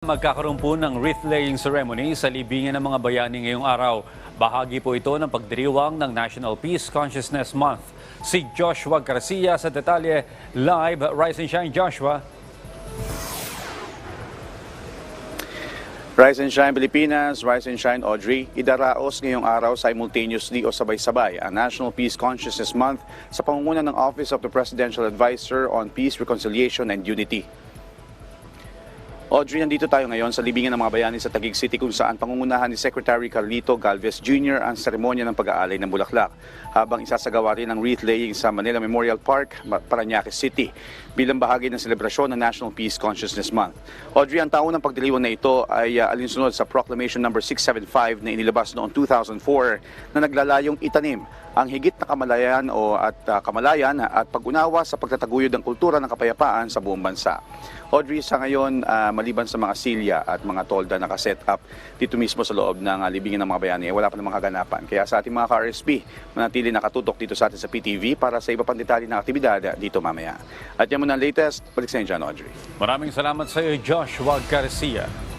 Magkakaroon po ng wreath-laying ceremony sa libingan ng mga bayani ngayong araw. Bahagi po ito ng pagdiriwang ng National Peace Consciousness Month. Si Joshua Garcia sa detalye live. Rise and shine, Joshua. Rise and Shine Pilipinas, Rise and Shine Audrey, idaraos ngayong araw simultaneously o sabay-sabay ang National Peace Consciousness Month sa pangunguna ng Office of the Presidential Advisor on Peace, Reconciliation and Unity. Audrey, nandito tayo ngayon sa libingan ng mga bayani sa Taguig City kung saan pangungunahan ni Secretary Carlito Galvez Jr. ang seremonya ng pag-aalay ng bulaklak habang isasagawa rin ang wreath laying sa Manila Memorial Park, Parañaque City bilang bahagi ng selebrasyon ng National Peace Consciousness Month. Audrey, ang taon ng pagdiriwang na ito ay uh, alinsunod sa Proclamation number 675 na inilabas noong 2004 na naglalayong itanim ang higit na kamalayan o at uh, kamalayan at pag-unawa sa pagtataguyod ng kultura ng kapayapaan sa buong bansa. Audrey, sa ngayon, ah, maliban sa mga silya at mga tolda na nakaset up dito mismo sa loob ng ah, libingan ng mga bayani, eh, wala pa namang kaganapan. Kaya sa ating mga ka-RSP, manatili nakatutok dito sa atin sa PTV para sa iba pang detalye ng aktibidad dito mamaya. At yan muna ang latest. Balik sa Audrey. Maraming salamat sa iyo, Joshua Garcia.